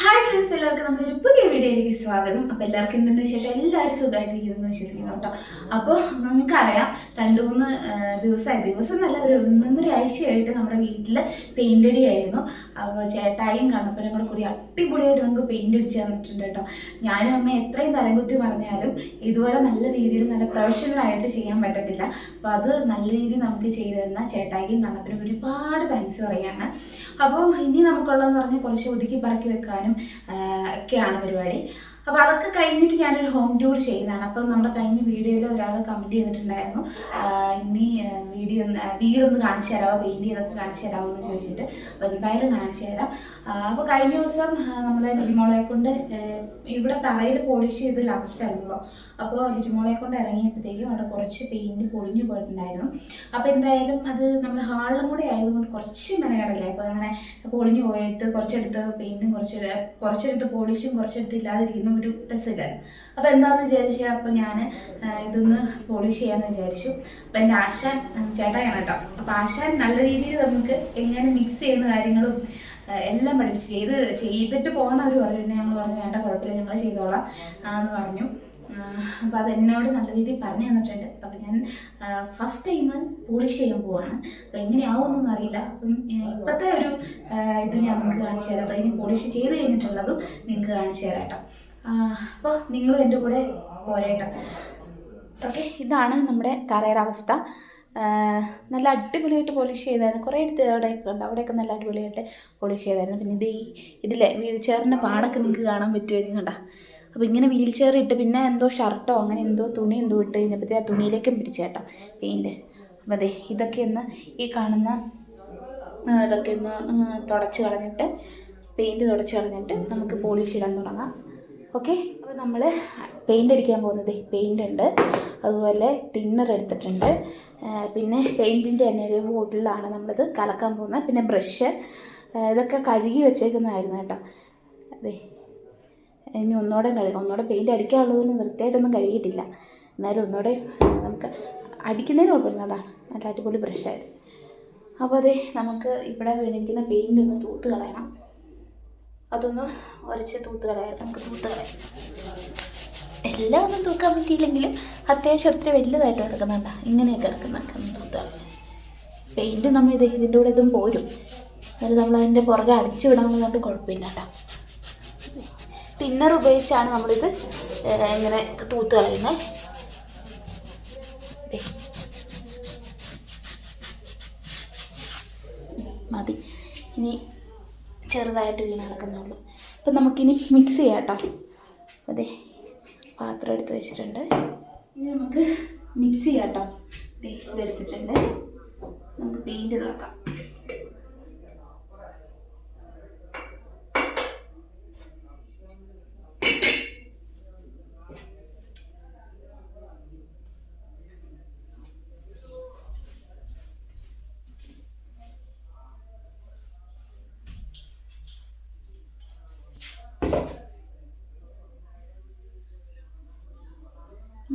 Hi friends എല്ലാവർക്കും നമ്മുടെ ഒരു പുതിയ വീഡിയോയിലേക്ക് സ്വാഗതം. അപ്പോൾ എല്ലാവർക്കും എന്തുണ്ട് വിശേഷം? എല്ലാവരും സുഖമായിട്ടിരിക്കുന്നു വിശ്വസിക്കുന്നു കേട്ടോ. അപ്പോൾ നമുക്കറിയാം രണ്ട് മൂന്ന് ദിവസമായി. ദിവസം നല്ല ഒരു ഒന്നൊന്നര ആഴ്ചയായിട്ട് നമ്മുടെ വീട്ടിൽ പെയിന്റ് അടിയായിരുന്നു അപ്പോൾ ചേട്ടായും കണ്ണപ്പനും കൂടെ കൂടി അടിപൊളിയായിട്ട് നമുക്ക് പെയിന്റ് അടിച്ച് തന്നിട്ടുണ്ട് കേട്ടോ. ഞാനും അമ്മ എത്രയും തലകുത്തി പറഞ്ഞാലും ഇതുപോലെ നല്ല രീതിയിൽ നല്ല പ്രൊഫഷണലായിട്ട് ചെയ്യാൻ പറ്റത്തില്ല. അപ്പോൾ അത് നല്ല രീതിയിൽ നമുക്ക് ചെയ്തു തന്ന ചേട്ടായിക്കും കണ്ണപ്പനും ഒരുപാട് താങ്ക്സ് പറയാണ് അപ്പോൾ ഇനി നമുക്കുള്ളതെന്ന് പറഞ്ഞാൽ കുറച്ച് ഒതുക്കി പറക്കി വെക്കാനും ഒക്കെയാണ് പരിപാടി. അപ്പോൾ അതൊക്കെ കഴിഞ്ഞിട്ട് ഞാനൊരു ഹോം ടൂർ ചെയ്യുന്നതാണ്. അപ്പോൾ നമ്മുടെ കഴിഞ്ഞ വീഡിയോയിൽ ഒരാൾ കമന്റ് ചെയ്തിട്ടുണ്ടായിരുന്നു. ഇനി വീഡിയോ വീടൊന്ന് കാണിച്ചു തരാമോ പെയിന്റ് ചെയ്തൊക്കെ കാണിച്ചു തരാമോ എന്ന് ചോദിച്ചിട്ട്. അപ്പോൾ എന്തായാലും കാണിച്ചു തരാം. അപ്പോൾ കഴിഞ്ഞ ദിവസം നമ്മൾ ലിജിമോളെ കൊണ്ട് ഇവിടെ തറയിൽ പോളിഷ് ചെയ്ത് ലാസ്റ്റ് ആയിരുന്നല്ലോ അപ്പോൾ ലിജിമോളെ കൊണ്ട് ഇറങ്ങിയപ്പോഴത്തേക്കും അവിടെ കുറച്ച് പെയിന്റ് പൊളിഞ്ഞു പോയിട്ടുണ്ടായിരുന്നു. അപ്പോൾ എന്തായാലും അത് നമ്മൾ ഹാളിലും കൂടെ ആയതുകൊണ്ട് കുറച്ച് മെനകടല്ലേ അപ്പോൾ അങ്ങനെ പൊളിഞ്ഞു പോയിട്ട് കുറച്ചെടുത്ത് പെയിന്റും കുറച്ച് കുറച്ചെടുത്ത് പോളിഷും കുറച്ചെടുത്ത് ഇല്ലാതിരിക്കുന്ന. ഒരു രസമില്ലായിരുന്നു അപ്പോൾ എന്താണെന്ന് വിചാരിച്ചാൽ അപ്പോൾ ഞാൻ ഇതൊന്ന് പോളിഷ് ചെയ്യാമെന്ന് വിചാരിച്ചു. അപ്പോൾ എന്റെ ആശാൻ ചേട്ടായാണ് കേട്ടോ. അപ്പോൾ ആശാൻ നല്ല രീതിയിൽ നമുക്ക് എങ്ങനെ മിക്സ് ചെയ്യുന്ന കാര്യങ്ങളും എല്ലാം പഠിപ്പിച്ചു. ചെയ്ത് ചെയ്തിട്ട് പോകുന്നവർ പറഞ്ഞു. ഞങ്ങൾ പറഞ്ഞു വേണ്ട കുഴപ്പമില്ല ഞങ്ങൾ ചെയ്തോളാം എന്ന് പറഞ്ഞു. അപ്പോൾ അത് എന്നോട് നല്ല രീതിയിൽ പറഞ്ഞു തന്നിട്ടുണ്ട് അപ്പോൾ ഞാൻ ഫസ്റ്റ് ടൈം പോളിഷ് ചെയ്യാൻ പോവാണ്. അപ്പോൾ എങ്ങനെയാവുമെന്നൊന്നും അറിയില്ല. അപ്പം ഇപ്പത്തെ ഒരു ഇത് ഞാൻ നിങ്ങൾക്ക് കാണിച്ചു തരാം. അപ്പൊ ഇനി പോളിഷ് ചെയ്ത് കഴിഞ്ഞിട്ടുള്ളതും നിങ്ങൾക്ക് കാണിച്ചു തരാം കേട്ടോ. അപ്പോൾ നിങ്ങളും എന്റെ കൂടെ പോരേട്ടോ. ഓക്കെ ഇതാണ് നമ്മുടെ തറയുടെ അവസ്ഥ. നല്ല അടിപൊളിയായിട്ട് പോളിഷ് ചെയ്തായിരുന്നു. കുറേ എടുത്ത് അവിടെയൊക്കെ ഉണ്ട്. അവിടെയൊക്കെ നല്ല അടിപൊളിയായിട്ട് പോളിഷ് ചെയ്തായിരുന്നു. പിന്നെ ഇത് ഈ ഇതിലെ വീൽ ചെയറിന്റെ പാടൊക്കെ നിങ്ങൾക്ക് കാണാൻ പറ്റുമായിരിക്കും കണ്ട. അപ്പോൾ ഇങ്ങനെ വീൽ ചെയർ ഇട്ട് പിന്നെ എന്തോ ഷർട്ടോ അങ്ങനെ എന്തോ തുണി എന്തോ ഇട്ട് കഴിഞ്ഞപ്പോഴത്തേ ആ തുണിയിലേക്കും പിടിച്ചേട്ടാ പെയിന്റ് അപ്പോൾ അതെ ഇതൊക്കെ ഒന്ന് ഈ കാണുന്ന ഇതൊക്കെ ഒന്ന് തുടച്ച് കളഞ്ഞിട്ട് പെയിന്റ് തുടച്ച് കളഞ്ഞിട്ട് നമുക്ക് പോളിഷ് ഇടാൻ തുടങ്ങാം. ഓക്കെ അപ്പോൾ നമ്മൾ പെയിന്റ് അടിക്കാൻ പോകുന്നത് പെയിന്റ് ഉണ്ട്. അതുപോലെ തിന്നർ എടുത്തിട്ടുണ്ട്. പിന്നെ പെയിന്റിന്റെ തന്നെ ഒരു ബോട്ടിലാണ് നമ്മളിത് കലക്കാൻ പോകുന്നത്. പിന്നെ ബ്രഷ് ഇതൊക്കെ കഴുകി വെച്ചേക്കുന്നതായിരുന്നു കേട്ടോ. അതെ ഇനി ഒന്നുകൂടെ കഴുകാം ഒന്നുകൂടെ പെയിന്റ് അടിക്കാനുള്ളതൊന്നും വൃത്തിയായിട്ടൊന്നും കഴുകിയിട്ടില്ല. എന്നാലും ഒന്നുകൂടെ നമുക്ക് അടിക്കുന്നതിന് കുഴപ്പമില്ലാതാണ് നല്ല അടിപൊളി ബ്രഷായത് അപ്പോൾ അതെ നമുക്ക് ഇവിടെ വീണിരിക്കുന്ന പെയിന്റ് ഒന്ന് തൂത്ത് കളയണം. അതൊന്ന് ഉരച്ച് തൂത്ത് കളയാം നമുക്ക് തൂത്ത് കളയാം എല്ലാം ഒന്നും തൂക്കാൻ പറ്റിയില്ലെങ്കിലും അത്യാവശ്യം ഒത്തിരി വലുതായിട്ട് കിടക്കുന്നുണ്ട ഇങ്ങനെയൊക്കെ കിടക്കുന്നൊക്കെ ഒന്ന് തൂത്ത് കളയാം പെയിന്റ് നമ്മൾ ഇത് ഇതിന്റെ കൂടെ ഇതും പോരും. എന്നിട്ട് നമ്മൾ അതിന്റെ പുറകെ അടിച്ചു വിടാമെന്നുകൊണ്ട് കുഴപ്പമില്ല കേട്ടോ. തിന്നർ ഉപയോഗിച്ചാണ് നമ്മളിത് ഇങ്ങനെ തൂത്ത് കളയുന്നത്. മതി. ഇനി ചെറുതായിട്ട് വീണ് കിടക്കുന്നുള്ളൂ. അപ്പം നമുക്കിനി മിക്സ് ചെയ്യാം കേട്ടോ അതെ പാത്രം എടുത്ത് വെച്ചിട്ടുണ്ട്. ഇനി നമുക്ക് മിക്സ് ചെയ്യാം കേട്ടോ ഇതെടുത്തിട്ടുണ്ട് നമുക്ക് പെയിന്റ് നോക്കാം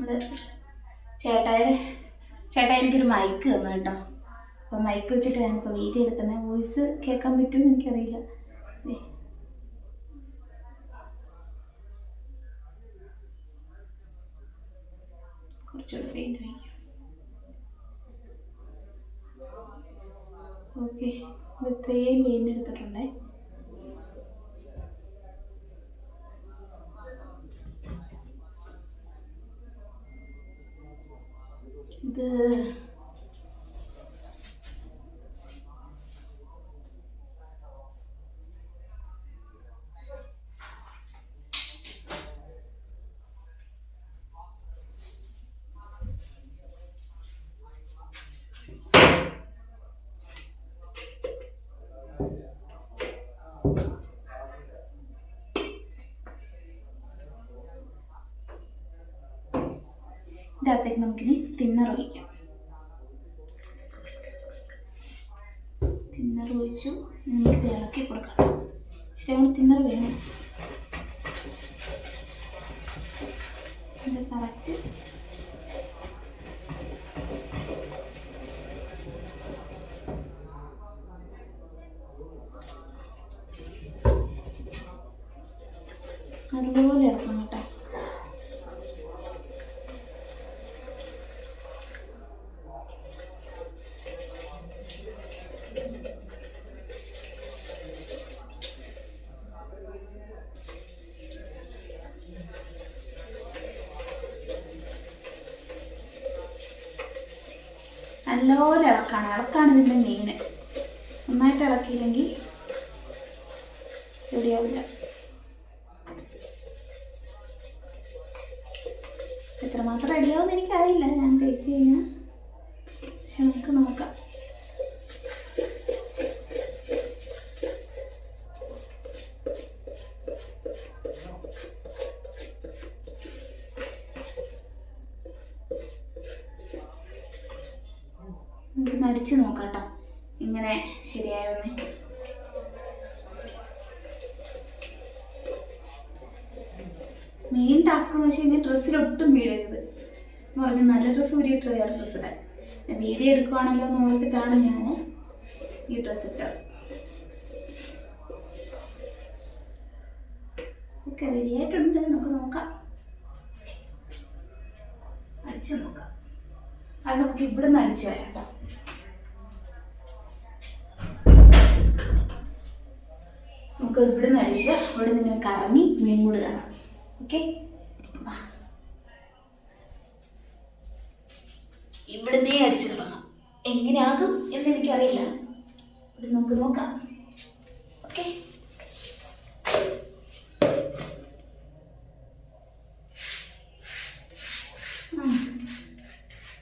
നമ്മൾ ചേട്ടായുടെ ചേട്ടാ എനിക്കൊരു മൈക്ക് തന്നു കേട്ടോ. അപ്പോൾ മൈക്ക് വെച്ചിട്ട് ഞാനിപ്പോൾ വീഡിയോ എടുക്കുന്നത് വോയിസ് കേൾക്കാൻ പറ്റുമെന്ന് എനിക്കറിയില്ല. ഓക്കെ ഇത് ഇത്രയും പെയിന്റ് എടുത്തിട്ടുണ്ടേ ഇത് ഇതിനകത്തേക്ക് നമുക്കിനി തിന്നർ ഒഴിക്കാം തിന്നർ ഒഴിച്ചു നമുക്ക് നമുക്കിത് ഇളക്കി കൊടുക്കാം. ഇച്ചിരി നമ്മൾ തിന്നർ വേണം. ഇത് കറക്റ്റ് നല്ലപോലെ ഇളക്കാണ്. ഇളക്കാണ് ഇതിന്റെ മെയിന് നന്നായിട്ട് ഇളക്കിയില്ലെങ്കിൽ റെഡിയാവില്ല നമുക്ക് നടിച്ച് നോക്കാം ഇങ്ങനെ ശരിയായോന്ന്. മെയിൻ ടാസ്ക് എന്ന് വെച്ച് കഴിഞ്ഞാൽ ഡ്രസ്സിലൊട്ടും വീഴരുത്. എന്ന് പറഞ്ഞ് നല്ല ഡ്രസ്സ് ഊരിയിട്ട് വേറെ ഡ്രസ്സ് ഇടാൻ ഞാൻ വീഡിയോ എടുക്കുവാണല്ലോ എന്ന് ഓർത്തിട്ടാണ് ഞാൻ ഈ ഡ്രസ്സ് ഇട്ടത് നമുക്ക് ഇവിടെ നിന്ന് അടിച്ച് ഇവിടെ നിന്ന് ഇങ്ങനെ കറങ്ങി കൂടി കാണാം. ഓക്കെ ഇവിടുന്നേ അടിച്ചു തുടങ്ങാം. എങ്ങനെയാകും എന്ന് എനിക്കറിയില്ല. ഇത് നമുക്ക് നോക്കാം. ഓക്കെ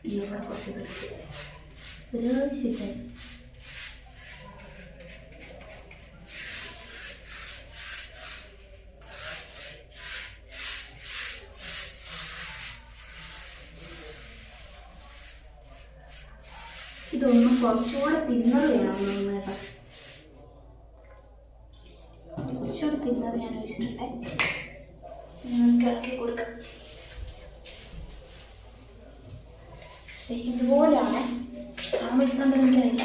ഇവിടെ കുറച്ച് ഒരു ആവശ്യമില്ല ഇതൊന്നും കുറച്ചുകൂടെ തിന്നത് വേണം നന്നായിട്ട്. കുറച്ചുകൂടെ തിന്നത് ഞാൻ വെച്ചിട്ടുണ്ടേ കിളക്കി കൊടുക്കാം. ഇതുപോലെയാണ് കാണാൻ പറ്റുന്നുണ്ടോ എനിക്കറിയില്ല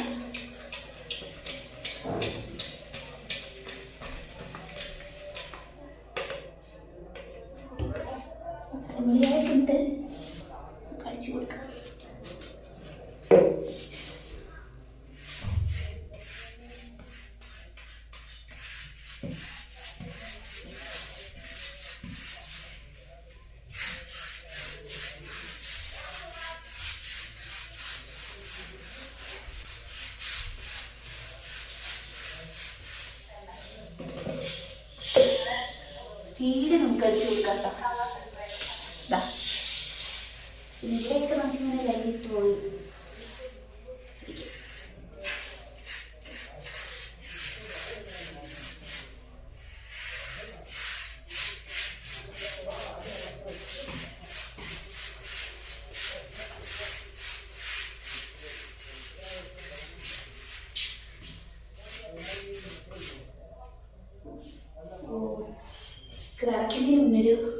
അടിപൊളിയായിട്ടുണ്ട് കഴിച്ചു കൊടുക്കാം സ്പീഡ് നമുക്ക് അടിച്ചു കൊടുക്കാം Belki bilmiyorum.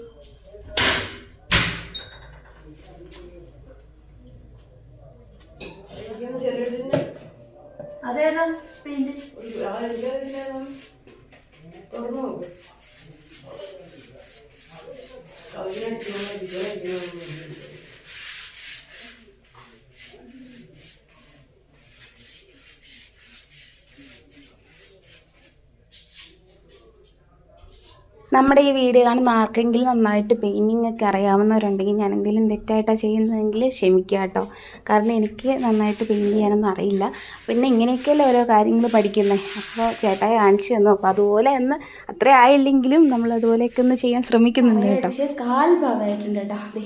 നമ്മുടെ ഈ വീഡിയോ കാണുന്ന ആർക്കെങ്കിലും നന്നായിട്ട് പെയിന്റിങ് ഒക്കെ അറിയാവുന്നവരുണ്ടെങ്കിൽ ഞാൻ എന്തെങ്കിലും തെറ്റായിട്ടാണ് ചെയ്യുന്നതെങ്കിൽ ക്ഷമിക്കുക കേട്ടോ. കാരണം എനിക്ക് നന്നായിട്ട് പെയിന്റ് ചെയ്യാനൊന്നും അറിയില്ല. പിന്നെ ഇങ്ങനെയൊക്കെയല്ലേ ഓരോ കാര്യങ്ങൾ പഠിക്കുന്നത് അപ്പോൾ ചേട്ടായി കാണിച്ചു തന്നു. അപ്പോൾ അതുപോലെ ഒന്ന് അത്ര ആയില്ലെങ്കിലും നമ്മൾ അതുപോലെയൊക്കെ ഒന്ന് ചെയ്യാൻ ശ്രമിക്കുന്നുണ്ട് കേട്ടോ. കാൽഭാഗമായിട്ടുണ്ട് കാൽ ഭാഗമായിട്ടുണ്ട് കേട്ടോ. അതെ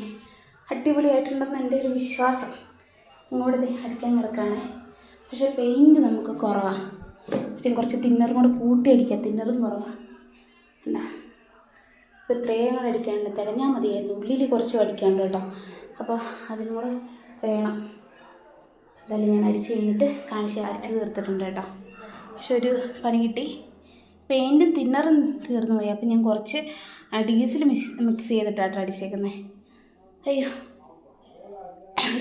അടിപൊളിയായിട്ടുണ്ടെന്ന് എന്റെ ഒരു വിശ്വാസം. ഇങ്ങോട്ട് ദേ അടിക്കാൻ കിടക്കുകയാണ്. പക്ഷേ പെയിന്റ് നമുക്ക് കുറവാണ് പിന്നെ കുറച്ച് തിന്നറും കൂടെ കൂട്ടി അടിക്കാം. തിന്നറും കുറവാണ് എന്താ ഇപ്പോൾ ഇത്രയും കൂടെ അടിക്കാണ്ട് തികഞ്ഞാൽ മതിയായിരുന്നു. ഉള്ളിൽ കുറച്ച് അടിക്കാണ്ട് കേട്ടോ. അപ്പോൾ അതിനോട് വേണം. എന്തായാലും ഞാൻ അടിച്ച് കഴിഞ്ഞിട്ട് കാണിച്ച് അടിച്ച് തീർത്തിട്ടുണ്ട് കേട്ടോ. പക്ഷെ ഒരു പണി കിട്ടി. പെയിന്റും തിന്നറും തീർന്നു പോയി. അപ്പം ഞാൻ കുറച്ച് ഡീസൽ മിക്സ് മിക്സ് ചെയ്തിട്ടാട്ടോ അടിച്ചേക്കുന്നത് അയ്യോ.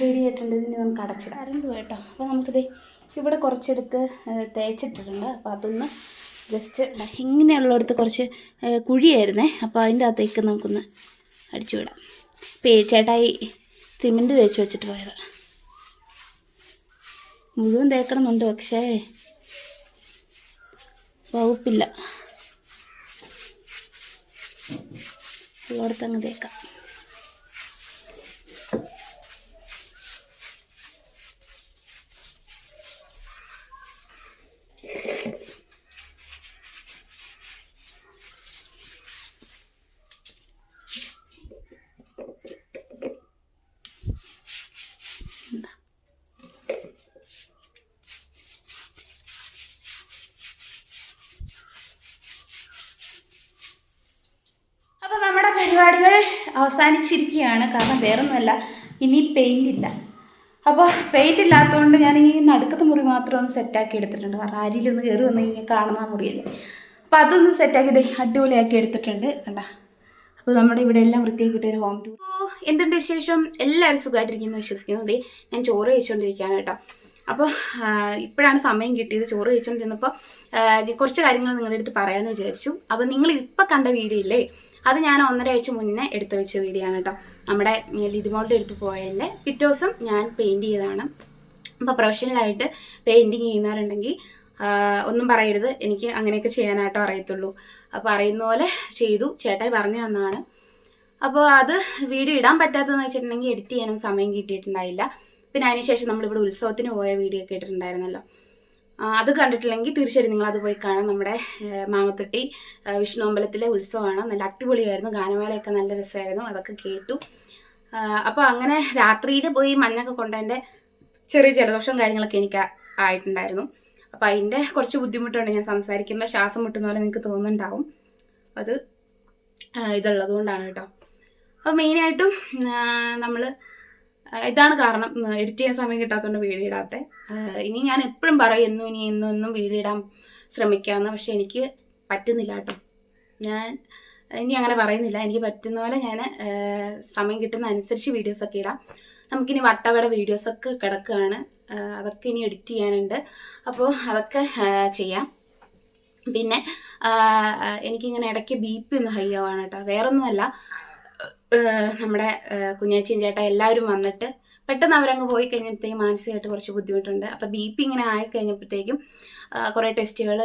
റെഡി ആയിട്ടുണ്ട്. ഇതിന് നമുക്ക് അടച്ചിടാറുണ്ട് കേട്ടോ. അപ്പോൾ നമുക്കിത് ഇവിടെ കുറച്ചെടുത്ത് തേച്ചിട്ടിട്ടുണ്ട്. അപ്പോൾ അതൊന്ന് ജസ്റ്റ് ഇങ്ങനെയുള്ളിടത്ത് കുറച്ച് കുഴിയായിരുന്നേ. അപ്പോൾ അതിന്റെ അകത്തേക്ക് നമുക്കൊന്ന് അടിച്ചു വിടാം. പേച്ചേട്ടായി സിമെന്റ് തേച്ച് വെച്ചിട്ട് പോയത്. മുഴുവൻ തേക്കണമെന്നുണ്ട് പക്ഷേ വകുപ്പില്ല. ഉള്ളിടത്തങ്ങ് തേക്കാം അപ്പോൾ നമ്മുടെ പരിപാടികൾ അവസാനിച്ചിരിക്കുകയാണ്. കാരണം വേറൊന്നുമല്ല ഇനി പെയിന്റ് ഇല്ല. അപ്പോൾ പെയിന്റ് ഇല്ലാത്തതുകൊണ്ട് ഞാൻ ഈ നടുക്കത്തെ മുറി മാത്രം ഒന്ന് സെറ്റാക്കി എടുത്തിട്ടുണ്ട്. കാരണം അരിയിലൊന്ന് കയറി വന്ന് കഴിഞ്ഞാൽ കാണുന്ന മുറിയല്ലേ. അപ്പോൾ അതൊന്ന് സെറ്റാക്കി അടിപൊളിയാക്കി എടുത്തിട്ടുണ്ട്. കണ്ട. അപ്പോൾ നമ്മുടെ ഇവിടെ എല്ലാം വൃത്തിയാക്കിയിട്ട് ഒരു ഹോം ടൂർ എന്തുണ്ട് വിശേഷം? എല്ലാവരും സുഖമായിട്ടിരിക്കുന്നു വിശ്വസിക്കുന്നു. ദേ ഞാൻ ചോറ് കഴിച്ചുകൊണ്ടിരിക്കുകയാണ് കേട്ടോ. അപ്പോൾ ഇപ്പോഴാണ് സമയം കിട്ടിയത് ചോറ് കഴിച്ചുകൊണ്ടിരുന്നപ്പോൾ കുറച്ച് കാര്യങ്ങൾ നിങ്ങളുടെ അടുത്ത് പറയാമെന്ന് വിചാരിച്ചു. അപ്പോൾ നിങ്ങൾ ഇപ്പം കണ്ട വീഡിയോ ഇല്ലേ? അത് ഞാൻ ഒന്നര ആഴ്ച മുന്നേ എടുത്തു വെച്ച വീഡിയോ ആണ് കേട്ടോ. നമ്മുടെ ലിതിമോളുടെ അടുത്ത് പോയതിന്റെ പിറ്റേ ദിവസം ഞാൻ പെയിന്റ് ചെയ്തതാണ്. അപ്പോൾ പ്രൊഫഷണലായിട്ട് പെയിന്റിങ് ചെയ്യുന്നവരുണ്ടെങ്കിൽ ഒന്നും പറയരുത്. എനിക്ക് അങ്ങനെയൊക്കെ ചെയ്യാനായിട്ടോ അറിയത്തുള്ളൂ. അപ്പോൾ അറിയുന്ന പോലെ ചെയ്തു. ചേട്ടായി പറഞ്ഞു തന്നതാണ്. അപ്പോൾ അത് വീഡിയോ ഇടാൻ പറ്റാത്തതെന്ന് വെച്ചിട്ടുണ്ടെങ്കിൽ എഡിറ്റ് ചെയ്യാനും സമയം കിട്ടിയിട്ടുണ്ടായില്ല. പിന്നെ അതിനുശേഷം നമ്മളിവിടെ ഉത്സവത്തിന് പോയ വീഡിയോ ഒക്കെ ഇട്ടിട്ടുണ്ടായിരുന്നല്ലോ. അത് കണ്ടിട്ടില്ലെങ്കിൽ തീർച്ചയായും നിങ്ങൾ അത് പോയി കാണാം. നമ്മുടെ മാമത്തൊട്ടി വിഷ്ണു അമ്പലത്തിലെ ഉത്സവമാണ്. നല്ല അടിപൊളിയായിരുന്നു. ഗാനമേളയൊക്കെ നല്ല രസമായിരുന്നു. അതൊക്കെ കേട്ടു. അപ്പോൾ അങ്ങനെ രാത്രിയിൽ പോയി മഞ്ഞൊക്കെ കൊണ്ടതിന്റെ ചെറിയ ജലദോഷം കാര്യങ്ങളൊക്കെ എനിക്ക് ആയിട്ടുണ്ടായിരുന്നു. അപ്പോൾ അതിന്റെ കുറച്ച് ബുദ്ധിമുട്ടുണ്ട് ഞാൻ സംസാരിക്കുമ്പോൾ ശ്വാസം മുട്ടുന്ന പോലെ നിങ്ങൾക്ക് തോന്നുന്നുണ്ടാവും. അത് ഇതുള്ളത് കൊണ്ടാണ് കേട്ടോ. അപ്പോൾ മെയിനായിട്ടും നമ്മൾ ഇതാണ് കാരണം എഡിറ്റ് ചെയ്യാൻ സമയം കിട്ടാത്തതുകൊണ്ട് വീഡിയോ ഇടാത്ത. ഇനി ഞാൻ എപ്പോഴും പറയും എന്നും ഇനി എന്നും എന്നും വീഡിയോ ഇടാൻ ശ്രമിക്കാമെന്ന് പക്ഷെ എനിക്ക് പറ്റുന്നില്ല കേട്ടോ. ഞാൻ ഇനി അങ്ങനെ പറയുന്നില്ല. എനിക്ക് പറ്റുന്ന പോലെ ഞാൻ സമയം കിട്ടുന്ന അനുസരിച്ച് വീഡിയോസൊക്കെ ഇടാം. നമുക്കിനി വട്ടവട വീഡിയോസൊക്കെ കിടക്കുകയാണ്. അതൊക്കെ ഇനി എഡിറ്റ് ചെയ്യാനുണ്ട്. അപ്പോൾ അതൊക്കെ ചെയ്യാം. പിന്നെ എനിക്കിങ്ങനെ ഇടയ്ക്ക് ബി പി ഒന്ന് ഹൈ ആവാണ് കേട്ടോ. വേറൊന്നുമല്ല. നമ്മുടെ കുഞ്ഞാച്ചിയും ചേട്ടാ എല്ലാവരും വന്നിട്ട് പെട്ടെന്ന് അവരങ്ങ് പോയി കഴിഞ്ഞപ്പോഴത്തേക്കും മാനസികമായിട്ട് കുറച്ച് ബുദ്ധിമുട്ടുണ്ട്. അപ്പോൾ ബി പി ഇങ്ങനെ ആയി കഴിഞ്ഞപ്പോഴത്തേക്കും കുറേ ടെസ്റ്റുകൾ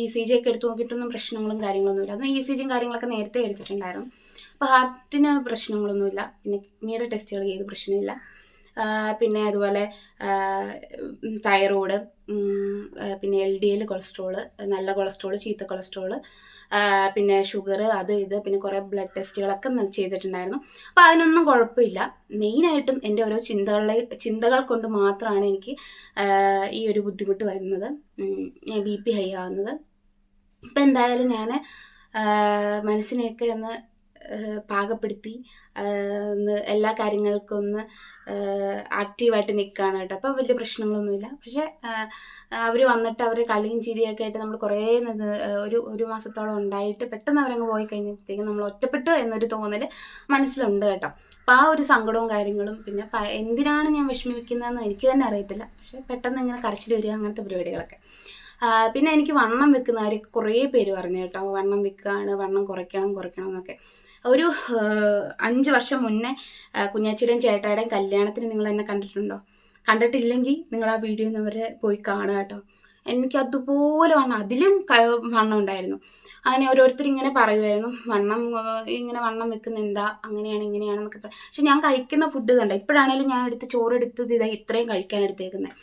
ഇ സി ജി ഒക്കെ എടുത്ത് നോക്കിയിട്ടൊന്നും പ്രശ്നങ്ങളും കാര്യങ്ങളൊന്നുമില്ല അന്ന് ഇ സി ജിയും കാര്യങ്ങളൊക്കെ നേരത്തെ എടുത്തിട്ടുണ്ടായിരുന്നു. അപ്പോൾ ഹാർട്ടിന് പ്രശ്നങ്ങളൊന്നുമില്ല. പിന്നെ കിഡ്നിയുടെ ടെസ്റ്റുകൾ ചെയ്ത് പ്രശ്നമില്ല. പിന്നെ അതുപോലെ തൈറോയ്ഡ് പിന്നെ എൽ ഡി എൽ കൊളസ്ട്രോൾ നല്ല കൊളസ്ട്രോൾ ചീത്ത കൊളസ്ട്രോൾ പിന്നെ ഷുഗർ അത് ഇത് പിന്നെ കുറേ ബ്ലഡ് ടെസ്റ്റുകളൊക്കെ ചെയ്തിട്ടുണ്ടായിരുന്നു. അപ്പോൾ അതിനൊന്നും കുഴപ്പമില്ല. മെയിനായിട്ടും എന്റെ ഓരോ ചിന്തകളെ ചിന്തകൾ കൊണ്ട് മാത്രമാണ് എനിക്ക് ഈ ഒരു ബുദ്ധിമുട്ട് വരുന്നത്. ബി പി ഹൈ ആവുന്നത്. ഇപ്പം എന്തായാലും ഞാൻ മനസ്സിനെയൊക്കെ ഒന്ന് പാകപ്പെടുത്തി എല്ലാ കാര്യങ്ങൾക്കും ഒന്ന് ആക്റ്റീവായിട്ട് നിൽക്കുകയാണ് കേട്ടോ. അപ്പോൾ വലിയ പ്രശ്നങ്ങളൊന്നുമില്ല. പക്ഷേ അവർ വന്നിട്ട് അവർ കളിയും ചിരിയൊക്കെ ആയിട്ട് നമ്മൾ കുറേ ഒരു ഒരു മാസത്തോളം ഉണ്ടായിട്ട് പെട്ടെന്ന് അവരങ്ങ് പോയി കഴിഞ്ഞപ്പോഴത്തേക്കും നമ്മൾ ഒറ്റപ്പെട്ടു എന്നൊരു തോന്നൽ മനസ്സിലുണ്ട് കേട്ടോ. അപ്പോൾ ആ ഒരു സങ്കടവും കാര്യങ്ങളും പിന്നെ എന്തിനാണ് ഞാൻ വിഷമിപ്പിക്കുന്നതെന്ന് എനിക്ക് തന്നെ അറിയത്തില്ല. പക്ഷേ പെട്ടെന്ന് ഇങ്ങനെ കരച്ചിൽ വരിക അങ്ങനത്തെ പരിപാടികളൊക്കെ. പിന്നെ എനിക്ക് വണ്ണം വെക്കുന്നവർ കുറേ പേര് പറഞ്ഞു കേട്ടോ. വണ്ണം വെക്കുകയാണ് വണ്ണം കുറയ്ക്കണം കുറയ്ക്കണം എന്നൊക്കെ. ഒരു അഞ്ച് വർഷം മുന്നേ കുഞ്ഞാച്ചിയുടെയും ചേട്ടായുടെയും കല്യാണത്തിന് നിങ്ങൾ എന്നെ കണ്ടിട്ടുണ്ടോ? കണ്ടിട്ടില്ലെങ്കിൽ നിങ്ങൾ ആ വീഡിയോ അവരെ പോയി കാണുക കേട്ടോ. എനിക്ക് അതുപോലെ വണ്ണം അതിലും വണ്ണം ഉണ്ടായിരുന്നു. അങ്ങനെ ഓരോരുത്തർ ഇങ്ങനെ പറയുമായിരുന്നു വണ്ണം ഇങ്ങനെ വണ്ണം വെക്കുന്ന എന്താ? അങ്ങനെയാണ് ഇങ്ങനെയാണെന്നൊക്കെ പറ. പക്ഷെ ഞാൻ കഴിക്കുന്ന ഫുഡ് കണ്ട ഇപ്പോഴാണെങ്കിലും ഞാൻ എടുത്ത് ചോറ് എടുത്തത് ഇതാ ഇത്രയും കഴിക്കാൻ എടുത്തേക്കുന്നത്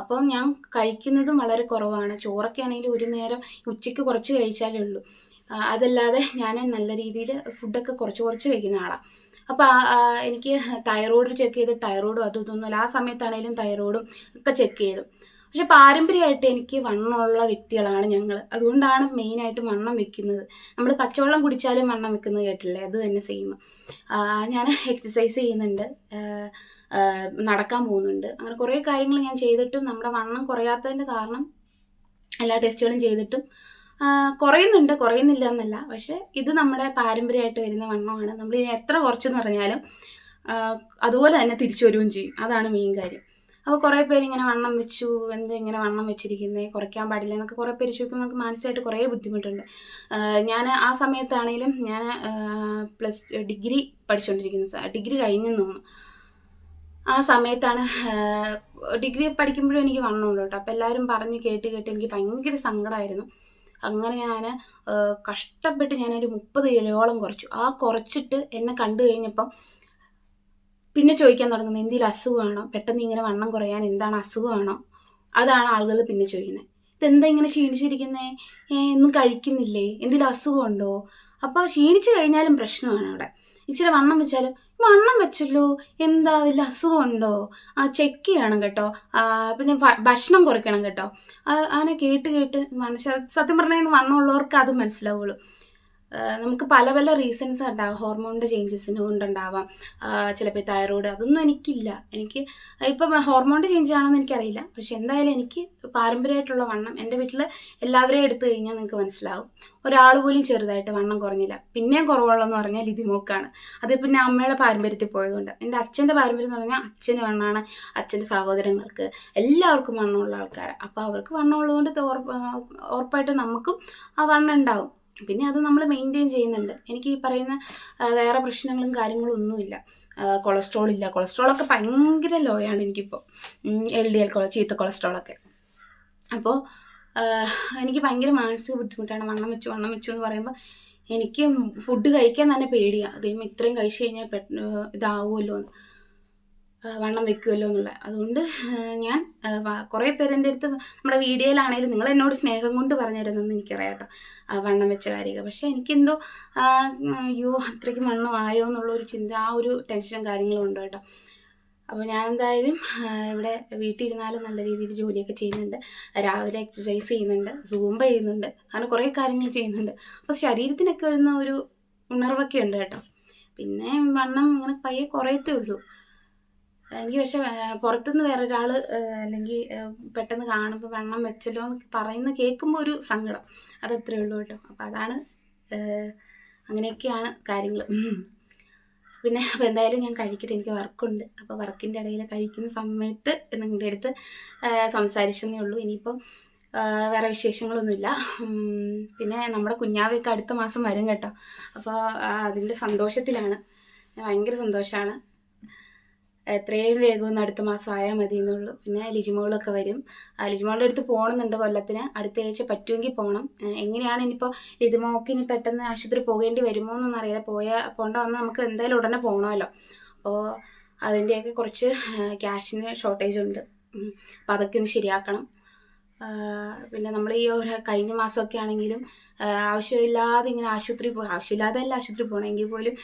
അപ്പോൾ ഞാൻ കഴിക്കുന്നതും വളരെ കുറവാണ്. ചോറൊക്കെ ആണെങ്കിൽ ഒരു നേരം ഉച്ചയ്ക്ക് കുറച്ച് കഴിച്ചാലേ ഉള്ളൂ. അതല്ലാതെ ഞാൻ നല്ല രീതിയിൽ ഫുഡൊക്കെ കുറച്ച് കുറച്ച് കഴിക്കുന്ന ആളാണ് അപ്പോൾ എനിക്ക് തൈറോയ്ഡ് ചെക്ക് ചെയ്ത് തൈറോയ്ഡും അതും ഇതൊന്നുമില്ല ആ സമയത്താണെങ്കിലും തൈറോയ്ഡും ഒക്കെ ചെക്ക് ചെയ്തു. പക്ഷെ പാരമ്പര്യമായിട്ട് എനിക്ക് വണ്ണമുള്ള വ്യക്തികളാണ് ഞങ്ങൾ അതുകൊണ്ടാണ് മെയിനായിട്ട് വണ്ണം വെക്കുന്നത്. നമ്മൾ പച്ചവെള്ളം കുടിച്ചാലും വണ്ണം വെക്കുന്നത് കേട്ടില്ലേ? അത് തന്നെ സെയിം ഞാൻ എക്സസൈസ് ചെയ്യുന്നുണ്ട്. നടക്കാൻ പോകുന്നുണ്ട്. അങ്ങനെ കുറേ കാര്യങ്ങൾ ഞാൻ ചെയ്തിട്ടും നമ്മുടെ വണ്ണം കുറയാത്തതിന്റെ കാരണം എല്ലാ ടെസ്റ്റുകളും ചെയ്തിട്ടും കുറയുന്നുണ്ട്. കുറയുന്നില്ല എന്നല്ല. പക്ഷേ ഇത് നമ്മുടെ പാരമ്പര്യമായിട്ട് വരുന്ന വണ്ണമാണ്. നമ്മൾ ഇനി എത്ര കുറച്ചെന്ന് പറഞ്ഞാലും അതുപോലെ തന്നെ തിരിച്ചു വരികയും ചെയ്യും. അതാണ് മെയിൻ കാര്യം. അപ്പോൾ കുറേ പേര് ഇങ്ങനെ വണ്ണം വെച്ചു. എന്ത് ഇങ്ങനെ വണ്ണം വെച്ചിരിക്കുന്നത് കുറയ്ക്കാൻ പാടില്ല എന്നൊക്കെ കുറേ പേര് ചോദിക്കുമ്പോൾ നമുക്ക് മാനസികമായിട്ട് കുറേ ബുദ്ധിമുട്ടുണ്ട്. ഞാൻ ആ സമയത്താണെങ്കിലും ഞാൻ പ്ലസ് ഡിഗ്രി പഠിച്ചുകൊണ്ടിരിക്കുന്ന ഡിഗ്രി കഴിഞ്ഞെന്ന് തോന്നുന്നു. ആ സമയത്താണ് ഡിഗ്രി പഠിക്കുമ്പോഴും എനിക്ക് വണ്ണമുണ്ട് കേട്ടോ. അപ്പോൾ എല്ലാവരും പറഞ്ഞ് കേട്ട് കേട്ട് എനിക്ക് ഭയങ്കര സങ്കടമായിരുന്നു അങ്ങനെ ഞാൻ കഷ്ടപ്പെട്ട് ഞാനൊരു മുപ്പത് കിലോളം കുറച്ചു. ആ കുറച്ചിട്ട് എന്നെ കണ്ടു കഴിഞ്ഞപ്പം പിന്നെ ചോദിക്കാൻ തുടങ്ങുന്നത് എന്തെങ്കിലും അസുഖമാണോ? പെട്ടെന്ന് ഇങ്ങനെ വണ്ണം കുറയാൻ എന്താണ് അസുഖമാണോ? അതാണ് ആളുകൾ പിന്നെ ചോദിക്കുന്നത്. ഇതെന്താ ഇങ്ങനെ ക്ഷീണിച്ചിരിക്കുന്നത് ഒന്നും കഴിക്കുന്നില്ലേ? എന്തെങ്കിലും അസുഖമുണ്ടോ? അപ്പോൾ ക്ഷീണിച്ചു കഴിഞ്ഞാലും പ്രശ്നമാണ് അവിടെ. ഇച്ചിരി വണ്ണം വെച്ചാലും വണ്ണം വെച്ചല്ലോ എന്താ വല്ല അസുഖമുണ്ടോ? ആ ചെക്ക് ചെയ്യണം കേട്ടോ. പിന്നെ ഭക്ഷണം കുറയ്ക്കണം കേട്ടോ. അങ്ങനെ കേട്ട് കേട്ട് സത്യം പറഞ്ഞാൽ വണ്ണമുള്ളവർക്ക് അത് മനസ്സിലാവുള്ളൂ. നമുക്ക് പല പല റീസൺസ് ഉണ്ടാകും ഹോർമോണിന്റെ ചേഞ്ചസിന് കൊണ്ടുണ്ടാവാം. ചിലപ്പോൾ തൈറോയ്ഡ് അതൊന്നും എനിക്കില്ല. എനിക്ക് ഇപ്പം ഹോർമോണിന്റെ ചേഞ്ച് ആണെന്ന് എനിക്കറിയില്ല. പക്ഷെ എന്തായാലും എനിക്ക് പാരമ്പര്യമായിട്ടുള്ള വണ്ണം എന്റെ വീട്ടിൽ എല്ലാവരെയും എടുത്തു കഴിഞ്ഞാൽ നിങ്ങൾക്ക് മനസ്സിലാവും. ഒരാൾ പോലും ചെറുതായിട്ട് വണ്ണം കുറഞ്ഞില്ല. പിന്നെയും കുറവുള്ളതെന്ന് പറഞ്ഞാൽ ലിതിമോക്കാണ് അത് പിന്നെ അമ്മയുടെ പാരമ്പര്യത്തിൽ പോയതുകൊണ്ട്. എന്റെ അച്ഛന്റെ പാരമ്പര്യം എന്ന് പറഞ്ഞാൽ അച്ഛന് വണ്ണമാണ് അച്ഛന്റെ സഹോദരങ്ങൾക്ക് എല്ലാവർക്കും വണ്ണമുള്ള ആൾക്കാരാണ്. അപ്പോൾ അവർക്ക് വണ്ണമുള്ളതുകൊണ്ട് ഉറപ്പായിട്ട് നമുക്കും ആ വണ്ണം ഉണ്ടാവും. പിന്നെ അത് നമ്മൾ മെയിന്റെയിൻ ചെയ്യുന്നുണ്ട്. എനിക്ക് ഈ പറയുന്ന വേറെ പ്രശ്നങ്ങളും കാര്യങ്ങളും ഒന്നുമില്ല. കൊളസ്ട്രോൾ ഇല്ല. കൊളസ്ട്രോളൊക്കെ ഭയങ്കര ലോ ആണ് എനിക്കിപ്പോൾ എൽ ഡി എൽ കൊള ചീത്ത കൊളസ്ട്രോളൊക്കെ അപ്പോൾ എനിക്ക് ഭയങ്കര മാനസിക ബുദ്ധിമുട്ടാണ്. വണ്ണം വെച്ചു വണ്ണം വെച്ചു എന്ന് പറയുമ്പോൾ എനിക്ക് ഫുഡ് കഴിക്കാൻ തന്നെ പേടിയാണ് അതേപോലെ ഇത്രയും കഴിച്ചു കഴിഞ്ഞാൽ ഇതാവുമല്ലോ എന്ന്. വണ്ണം വെക്കുമല്ലോ എന്നുള്ള. അതുകൊണ്ട് ഞാൻ കുറേ പേരെന്റെ അടുത്ത് നമ്മുടെ വീഡിയോയിലാണെങ്കിലും നിങ്ങൾ എന്നോട് സ്നേഹം കൊണ്ട് പറഞ്ഞു തരുന്നെന്ന് എനിക്കറിയാം കേട്ടോ ആ, വണ്ണം വെച്ച കാര്യമൊക്കെ പക്ഷേ എനിക്കെന്തോ അയ്യോ അത്രയ്ക്ക് വണ്ണം ആയോ എന്നുള്ള ഒരു ചിന്ത ആ ഒരു ടെൻഷനും കാര്യങ്ങളും ഉണ്ട് കേട്ടോ. അപ്പോൾ ഞാൻ എന്തായാലും ഇവിടെ വീട്ടിൽ ഇരുന്നാലും നല്ല രീതിയിൽ ജോലിയൊക്കെ ചെയ്യുന്നുണ്ട്. രാവിലെ എക്സസൈസ് ചെയ്യുന്നുണ്ട് സൂംബ ചെയ്യുന്നുണ്ട് അങ്ങനെ കുറേ കാര്യങ്ങൾ ചെയ്യുന്നുണ്ട്. അപ്പോൾ ശരീരത്തിനൊക്കെ വരുന്ന ഒരു ഉണർവൊക്കെ ഉണ്ട് കേട്ടോ. പിന്നെ വണ്ണം ഇങ്ങനെ പയ്യെ കുറയത്തേ ഉള്ളൂ. എനിക്ക് പക്ഷെ പുറത്തുനിന്ന് വേറെ ഒരാൾ അല്ലെങ്കിൽ പെട്ടെന്ന് കാണുമ്പോൾ വെള്ളം വെച്ചല്ലോ എന്നൊക്കെ പറയുന്ന കേൾക്കുമ്പോൾ ഒരു സങ്കടം. അതത്രേ ഉള്ളൂ കേട്ടോ. അപ്പോൾ അതാണ് അങ്ങനെയൊക്കെയാണ് കാര്യങ്ങൾ പിന്നെ അപ്പോൾ എന്തായാലും ഞാൻ കഴിക്കട്ടെ. എനിക്ക് വർക്കുണ്ട്. അപ്പോൾ വർക്കിന്റെ ഇടയിൽ കഴിക്കുന്ന സമയത്ത് നിങ്ങളുടെ അടുത്ത് സംസാരിച്ചെന്നേ ഉള്ളൂ. ഇനിയിപ്പം വേറെ വിശേഷങ്ങളൊന്നുമില്ല. പിന്നെ നമ്മുടെ കുഞ്ഞാവയൊക്കെ അടുത്ത മാസം വരും കേട്ടോ. അപ്പോൾ അതിന്റെ സന്തോഷത്തിലാണ്. ഭയങ്കര സന്തോഷമാണ് എത്രയും വേഗം ഒന്ന് അടുത്ത മാസം ആയാൽ മതി എന്നുള്ളൂ പിന്നെ ലിജിമോളൊക്കെ വരും. ലിജിമോളുടെ അടുത്ത് പോകണമെന്നുണ്ട് കൊല്ലത്തിന്. അടുത്ത ആഴ്ച പറ്റുമെങ്കിൽ പോകണം. എങ്ങനെയാണ് ഇനിയിപ്പോൾ ലിജിമോക്ക് ഇനി പെട്ടെന്ന് ആശുപത്രി പോകേണ്ടി വരുമോ എന്നൊന്നും അറിയാതെ പോയാൽ പോകേണ്ട വന്നാൽ നമുക്ക് എന്തായാലും ഉടനെ പോകണമല്ലോ. അപ്പോൾ അതിന്റെയൊക്കെ കുറച്ച് ക്യാഷിന് ഷോർട്ടേജ് ഉണ്ട്. അപ്പോൾ അതൊക്കെ ഒന്ന് ശരിയാക്കണം. പിന്നെ നമ്മൾ ഈ ഒരു കഴിഞ്ഞ മാസമൊക്കെ ആണെങ്കിലും ആവശ്യമില്ലാതെ ഇങ്ങനെ ആശുപത്രി പോ ആവശ്യമില്ലാതെ അല്ല ആശുപത്രി പോകണമെങ്കിൽ പോലും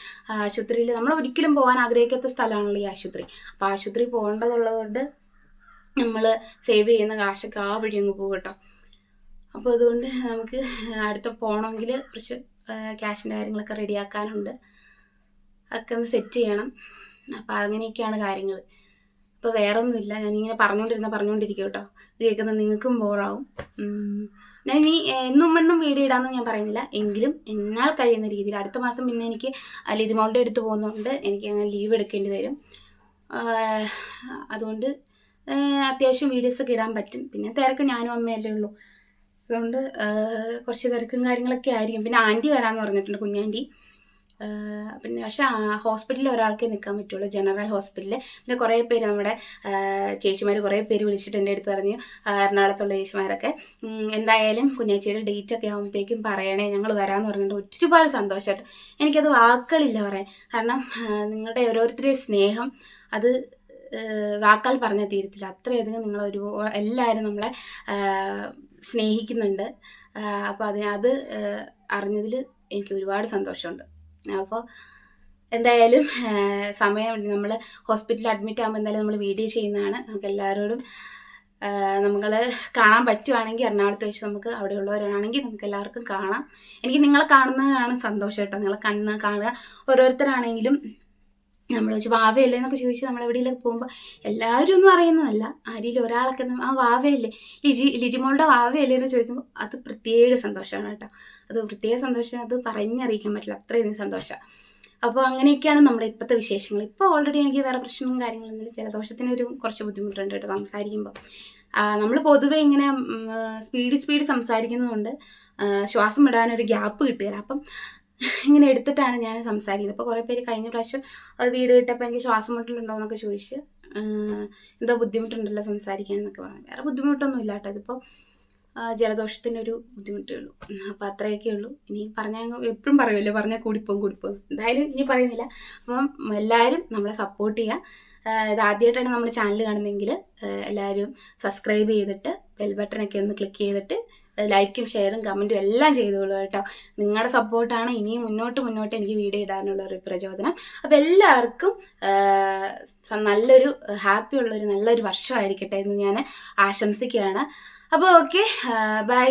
ആശുപത്രിയിൽ നമ്മൾ ഒരിക്കലും പോകാൻ ആഗ്രഹിക്കാത്ത സ്ഥലമാണല്ലോ ഈ ആശുപത്രി. അപ്പോൾ ആശുപത്രി പോകേണ്ടതുള്ളതുകൊണ്ട് നമ്മൾ സേവ് ചെയ്യുന്ന കാശൊക്കെ ആ വഴി അങ്ങ് പോകും കേട്ടോ അപ്പോൾ അതുകൊണ്ട് നമുക്ക് അടുത്ത പോകണമെങ്കിൽ കുറച്ച് ക്യാഷിന്റെ കാര്യങ്ങളൊക്കെ റെഡിയാക്കാനുണ്ട്. ഒക്കെ ഒന്ന് സെറ്റ് ചെയ്യണം. അപ്പോൾ അങ്ങനെയൊക്കെയാണ് കാര്യങ്ങൾ ഇപ്പോൾ വേറെ ഒന്നുമില്ല ഞാനിങ്ങനെ പറഞ്ഞുകൊണ്ടിരുന്ന പറഞ്ഞുകൊണ്ടിരിക്കും കേട്ടോ. ഇത് കേൾക്കുന്ന നിങ്ങൾക്കും ബോറാവും. ഞാൻ ഇനി എന്നും എന്നും വീഡിയോ ഇടാമെന്ന് ഞാൻ പറയുന്നില്ല. എങ്കിലും എന്നാൽ കഴിയുന്ന രീതിയിൽ അടുത്ത മാസം പിന്നെ എനിക്ക് ലിതിമോളുടെ അടുത്ത് പോകുന്നതുകൊണ്ട് എനിക്ക് അങ്ങനെ ലീവ് എടുക്കേണ്ടി വരും. അതുകൊണ്ട് അത്യാവശ്യം വീഡിയോസൊക്കെ ഇടാൻ പറ്റും. പിന്നെ തിരക്ക് ഞാനും അമ്മയല്ലേ ഉള്ളൂ. അതുകൊണ്ട് കുറച്ച് തിരക്കും കാര്യങ്ങളൊക്കെ ആയിരിക്കും. പിന്നെ ആന്റി വരാമെന്ന് പറഞ്ഞിട്ടുണ്ട് കുഞ്ഞാന്റി പിന്നെ പക്ഷെ ഹോസ്പിറ്റലിൽ ഒരാൾക്ക് നിൽക്കാൻ പറ്റുള്ളൂ. ജനറൽ ഹോസ്പിറ്റലിൽ പിന്നെ കുറേ പേര് നമ്മുടെ ചേച്ചിമാർ കുറേ പേര് വിളിച്ചിട്ട് എന്റെ അടുത്ത് പറഞ്ഞു എറണാകുളത്തുള്ള ചേച്ചിമാരൊക്കെ എന്തായാലും കുഞ്ഞാച്ചിയുടെ ഡേറ്റ് ഒക്കെ ആകുമ്പോഴത്തേക്കും പറയണേ ഞങ്ങൾ വരാമെന്ന് പറഞ്ഞിട്ട് ഒരുപാട് സന്തോഷമായിട്ട് എനിക്കത് വാക്കുകളില്ല പറയാൻ. കാരണം നിങ്ങളുടെ ഓരോരുത്തരുടെയും സ്നേഹം അത് വാക്കാൽ പറഞ്ഞാൽ തീരത്തില്ല. അത്രയധികം നിങ്ങൾ ഒരു എല്ലാവരും നമ്മളെ സ്നേഹിക്കുന്നുണ്ട്. അപ്പോൾ അതിന് അത് അറിഞ്ഞതിൽ എനിക്ക് ഒരുപാട് സന്തോഷമുണ്ട്. അപ്പോൾ എന്തായാലും സമയം നമ്മൾ ഹോസ്പിറ്റലിൽ അഡ്മിറ്റ് ആകുമ്പോൾ എന്തായാലും നമ്മൾ വീഡിയോ ചെയ്യുന്നതാണ്. നമുക്ക് എല്ലാവരോടും നമ്മൾ കാണാൻ പറ്റുവാണെങ്കിൽ എറണാകുളത്ത് വെച്ച് നമുക്ക് അവിടെയുള്ളവരാണെങ്കിൽ നമുക്ക് എല്ലാവർക്കും കാണാം. എനിക്ക് നിങ്ങളെ കാണുന്നതാണ് സന്തോഷം കേട്ടോ. നിങ്ങളെ കണ്ണ് കാണുക. ഓരോരുത്തരാണെങ്കിലും നമ്മൾ ചോദിച്ചു വാവയല്ലേ? എന്നൊക്കെ ചോദിച്ച് നമ്മൾ എവിടെയെങ്കിലും പോകുമ്പോൾ എല്ലാവരും ഒന്നും അറിയുന്നതല്ല. ആരിൽ ഒരാളൊക്കെ ആ വാവയല്ലേ? ലിജി ലിജിമോളുടെ വാവയല്ലേ എന്ന് ചോദിക്കുമ്പോൾ അത് പ്രത്യേക സന്തോഷമാണ് കേട്ടോ. അത് പ്രത്യേക സന്തോഷം അത് പറഞ്ഞറിയിക്കാൻ പറ്റില്ല. അത്രയധികം സന്തോഷം. അപ്പോൾ അങ്ങനെയൊക്കെയാണ് നമ്മുടെ ഇപ്പോഴത്തെ വിശേഷങ്ങൾ. ഇപ്പോൾ ഓൾറെഡി എനിക്ക് വേറെ പ്രശ്നവും കാര്യങ്ങളൊന്നുമില്ല ജലദോഷത്തിന് ഒരു കുറച്ച് ബുദ്ധിമുട്ടുണ്ട് കേട്ടോ സംസാരിക്കുമ്പോൾ നമ്മൾ പൊതുവെ ഇങ്ങനെ സ്പീഡ് സ്പീഡ് സംസാരിക്കുന്നതുകൊണ്ട് ശ്വാസം വിടാനൊരു ഗ്യാപ്പ് കിട്ടുകയില്ല. അപ്പം ഇങ്ങനെ എടുത്തിട്ടാണ് ഞാൻ സംസാരിക്കുന്നത്. അപ്പോൾ കുറേ പേര് കഴിഞ്ഞ പ്രാവശ്യം വീട് കിട്ടപ്പോൾ എനിക്ക് ശ്വാസം മുട്ടലുണ്ടോ എന്നൊക്കെ ചോദിച്ച് എന്തോ ബുദ്ധിമുട്ടുണ്ടല്ലോ സംസാരിക്കാൻ എന്നൊക്കെ പറഞ്ഞു. വേറെ ബുദ്ധിമുട്ടൊന്നും ഇല്ല കേട്ടോ. ഇതിപ്പോൾ ജലദോഷത്തിന്റെ ഒരു ബുദ്ധിമുട്ടേ ഉള്ളൂ. അപ്പോൾ അത്രയൊക്കെ ഉള്ളൂ. ഇനി പറഞ്ഞാൽ എപ്പോഴും പറയുമല്ലോ പറഞ്ഞാൽ കൂടിപ്പോകും കൂടിപ്പോകും എന്തായാലും ഇനി പറയുന്നില്ല. അപ്പം എല്ലാവരും നമ്മളെ സപ്പോർട്ട് ചെയ്യുക ഇത് ആദ്യമായിട്ടാണ് നമ്മുടെ ചാനൽ കാണുന്നതെങ്കിൽ എല്ലാവരും സബ്സ്ക്രൈബ് ചെയ്തിട്ട് ബെൽ ബട്ടണൊക്കെ ഒന്ന് ക്ലിക്ക് ചെയ്തിട്ട് ലൈക്കും ഷെയറും കമന്റും എല്ലാം ചെയ്തോളൂ കേട്ടോ. നിങ്ങളുടെ സപ്പോർട്ടാണ് ഇനിയും മുന്നോട്ട് മുന്നോട്ട് എനിക്ക് വീഡിയോ ഇടാനുള്ള ഒരു പ്രചോദനം. അപ്പം എല്ലാവർക്കും നല്ലൊരു ഹാപ്പി ഉള്ളൊരു നല്ലൊരു വർഷമായിരിക്കട്ടെ എന്ന് ഞാൻ ആശംസിക്കുകയാണ്. അപ്പോൾ ഓക്കെ ബൈ.